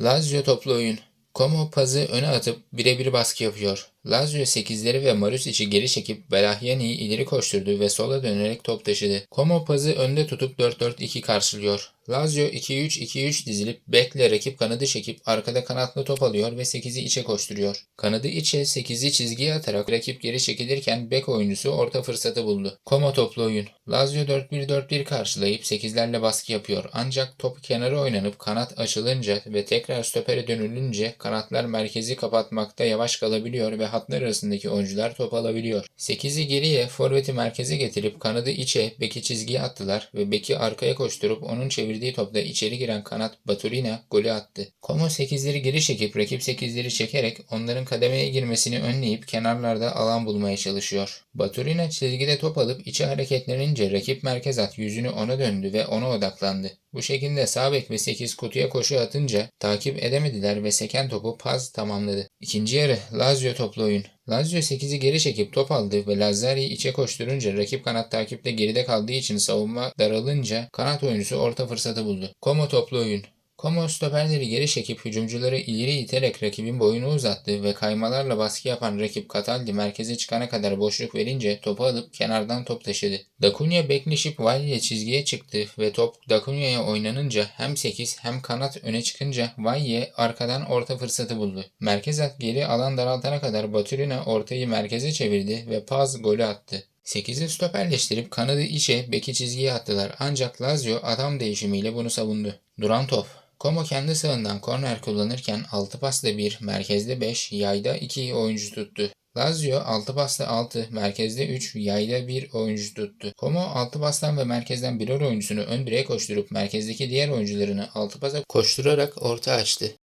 Lazio toplu oyun. Como pazı öne atıp birebir baskı yapıyor. Lazio 8'leri ve Marusic'i geri çekip Belahiani'yi ileri koşturdu ve sola dönerek top taşıdı. Como pazı önde tutup 4-4-2 karşılıyor. Lazio 2-3-2-3 dizilip bekle rakip kanadı çekip arkada kanatlı top alıyor ve 8'i içe koşturuyor. Kanadı içe 8'i çizgiye atarak rakip geri çekilirken bek oyuncusu orta fırsatı buldu. Como toplu oyun. Lazio 4-1-4-1 karşılayıp 8'lerle baskı yapıyor. Ancak top kenara oynanıp kanat açılınca ve tekrar stopere dönülünce kanatlar merkezi kapatmakta yavaş kalabiliyor ve hatlar arasındaki oyuncular top alabiliyor. 8'i geriye forveti merkeze getirip kanadı içe beki çizgiye attılar ve beki arkaya koşturup onun çevirdiği topta içeri giren kanat Baturina golü attı. Como 8'leri geri çekip rakip 8'leri çekerek onların kademeye girmesini önleyip kenarlarda alan bulmaya çalışıyor. Baturina çizgide top alıp içe hareketlenince rakip merkez at yüzünü ona döndü ve ona odaklandı. Bu şekilde sağ bek ve 8 kutuya koşu atınca takip edemediler ve seken topu Paz tamamladı. İkinci yarı Lazio toplu oyun. Lazio 8'i geri çekip top aldı ve Lazzari'yi içe koşturunca rakip kanat takipte geride kaldığı için savunma daralınca kanat oyuncusu orta fırsatı buldu. Como toplu oyun. Como stoperleri geri çekip hücumcuları ileri iterek rakibin boyunu uzattı ve kaymalarla baskı yapan rakip Cataldi merkeze çıkana kadar boşluk verince topu alıp kenardan top taşıdı. Dacunya bekleşip Valle ile çizgiye çıktı ve top Dacunya'ya oynanınca hem 8 hem kanat öne çıkınca Valle arkadan orta fırsatı buldu. Merkez at geri alan daraltana kadar Baturina ortayı merkeze çevirdi ve Paz golü attı. 8'i stoperleştirip kanadı içe beki çizgiye attılar ancak Lazio adam değişimiyle bunu savundu. Duran top. Como kendi sağından korner kullanırken 6 pasla 1, merkezde 5, yayda 2 oyuncu tuttu. Lazio 6 pasla 6, merkezde 3, yayda 1 oyuncu tuttu. Como 6 pastan ve merkezden birer oyuncusunu ön direğe koşturup merkezdeki diğer oyuncularını 6 pasa koşturarak orta açtı.